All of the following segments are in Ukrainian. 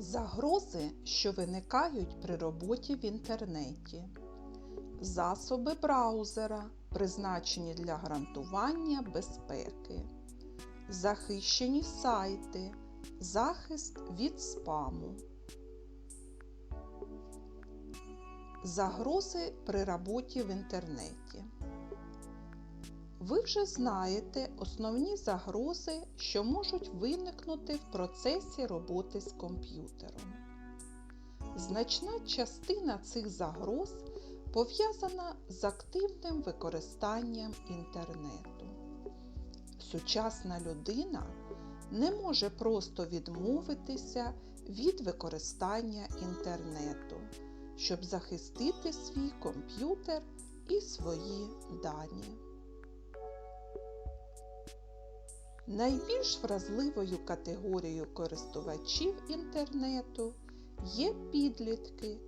Загрози, що виникають при роботі в інтернеті. Засоби браузера, призначені для гарантування безпеки. Захищені сайти. Захист від спаму. Загрози при роботі в інтернеті. Ви вже знаєте основні загрози, що можуть виникнути в процесі роботи з комп'ютером. Значна частина цих загроз пов'язана з активним використанням інтернету. Сучасна людина не може просто відмовитися від використання інтернету, щоб захистити свій комп'ютер і свої дані. Найбільш вразливою категорією користувачів інтернету є підлітки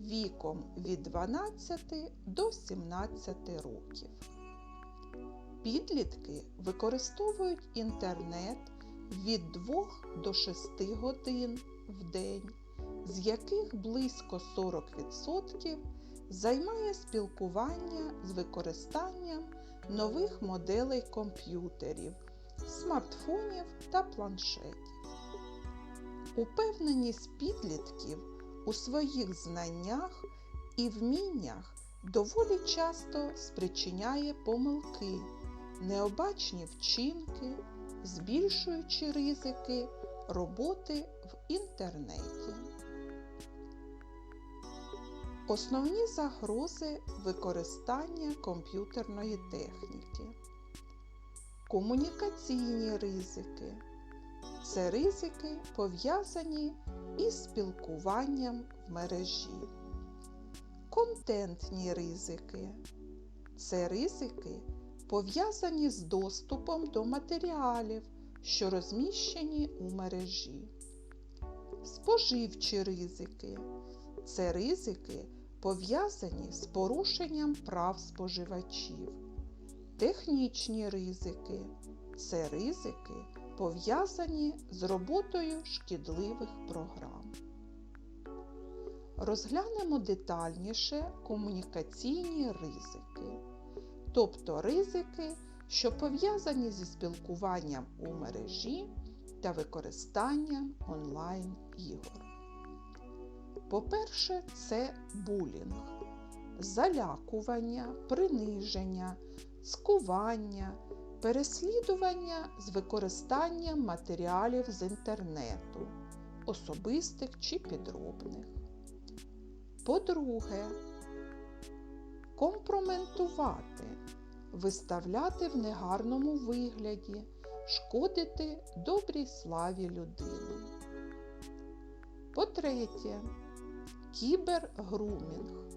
віком від 12 до 17 років. Підлітки використовують інтернет від 2 до 6 годин в день, з яких близько 40% займає спілкування з використанням нових моделей комп'ютерів, смартфонів та планшетів. Упевненість підлітків у своїх знаннях і вміннях доволі часто спричиняє помилки, необачні вчинки, збільшуючи ризики роботи в інтернеті. Основні загрози використання комп'ютерної техніки. Комунікаційні ризики. Це ризики пов'язані із спілкуванням в мережі. Контентні ризики. Це ризики пов'язані з доступом до матеріалів, що розміщені у мережі. Споживчі ризики. Це ризики пов'язані з порушенням прав споживачів. Технічні ризики це ризики, пов'язані з роботою шкідливих програм. Розглянемо детальніше комунікаційні ризики, тобто ризики, що пов'язані зі спілкуванням у мережі та використанням онлайн-ігор. По-перше, це булінг, залякування, приниження, цкування, переслідування з використанням матеріалів з інтернету, особистих чи підробних. По-друге, компроментувати, виставляти в негарному вигляді, шкодити добрій славі людини. По-третє, кібергрумінг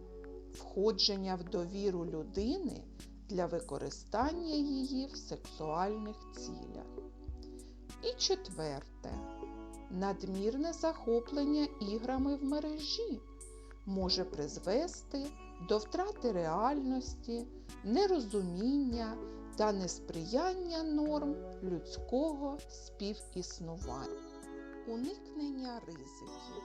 входження в довіру людини для використання її в сексуальних цілях. І четверте, надмірне захоплення іграми в мережі може призвести до втрати реальності, нерозуміння та несприяння норм людського співіснування. Уникнення ризиків.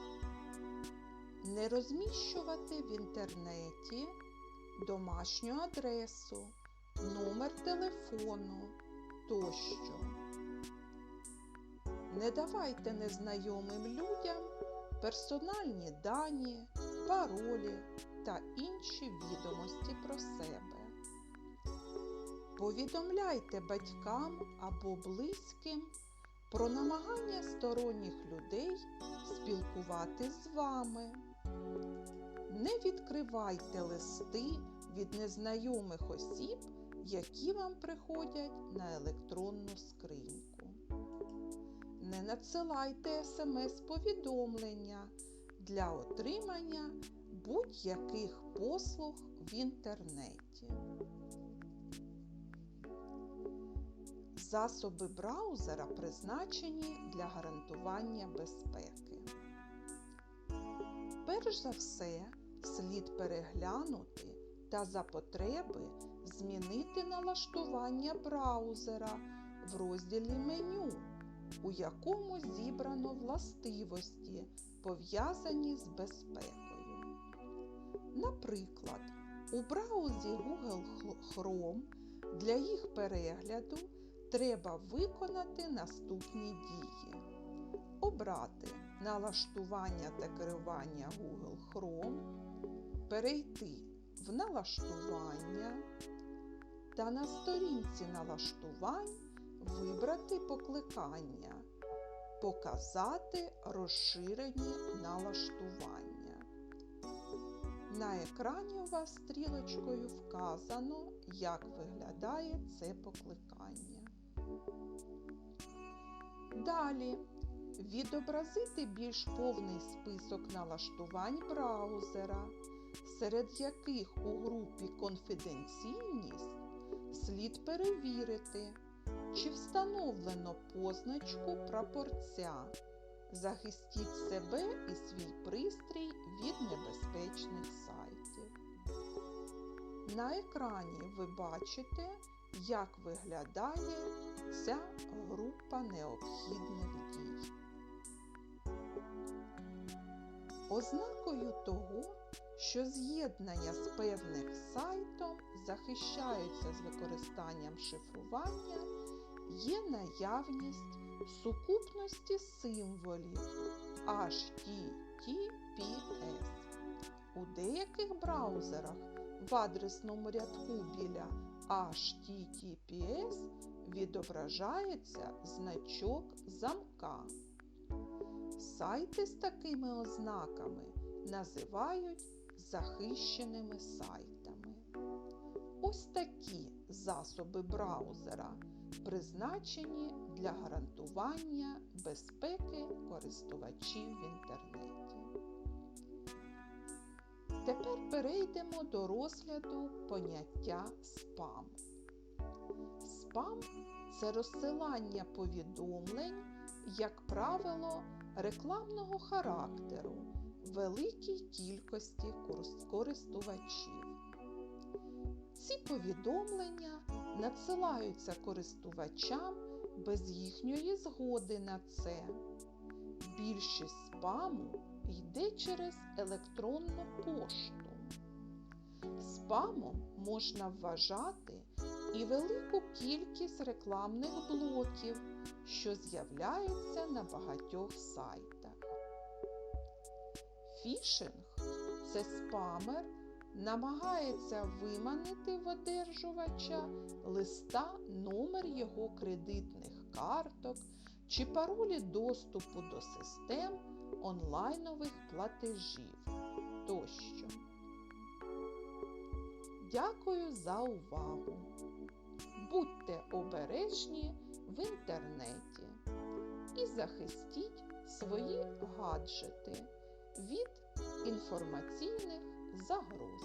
Не розміщувати в інтернеті домашню адресу, номер телефону тощо. Не давайте незнайомим людям персональні дані, паролі та інші відомості про себе. Повідомляйте батькам або близьким про намагання сторонніх людей спілкуватись з вами. Не відкривайте листи від незнайомих осіб, які вам приходять на електронну скриньку. Не надсилайте смс-повідомлення для отримання будь-яких послуг в інтернеті. Засоби браузера призначені для гарантування безпеки. Перш за все, слід переглянути та за потреби змінити налаштування браузера в розділі меню, у якому зібрано властивості пов'язані з безпекою. Наприклад, у браузі Google Chrome для їх перегляду треба виконати наступні дії. Обрати налаштування та керування Google Chrome, перейти в налаштування та на сторінці налаштувань вибрати покликання, показати розширені налаштування. На екрані у вас стрілочкою вказано, як виглядає це покликання. Далі відобразити більш повний список налаштувань браузера, серед яких у групі Конфіденційність слід перевірити, чи встановлено позначку прапорця. Захистіть себе і свій пристрій від небезпечних сайтів. На екрані ви бачите, як виглядає ця група необхідних дій. Ознакою того, що з'єднання з певним сайтом захищаються з використанням шифрування, є наявність сукупності символів HTTPS. У деяких браузерах в адресному рядку біля HTTPS відображається значок замка. Сайти з такими ознаками називають захищеними сайтами. Ось такі засоби браузера призначені для гарантування безпеки користувачів в інтернеті. Тепер перейдемо до розгляду поняття спам. Спам це розсилання повідомлень, як правило, рекламного характеру великій кількості користувачів. Ці повідомлення надсилаються користувачам без їхньої згоди на це. Більшість спаму йде через електронну пошту. Спамом можна вважати і велику кількість рекламних блоків, що з'являються на багатьох сайтах. Фішинг це спамер намагається виманити в одержувача листа номер його кредитних карток чи паролі доступу до систем онлайнових платежів тощо. Дякую за увагу! Будьте обережні в інтернеті і захистіть свої гаджети від інформаційних загроз.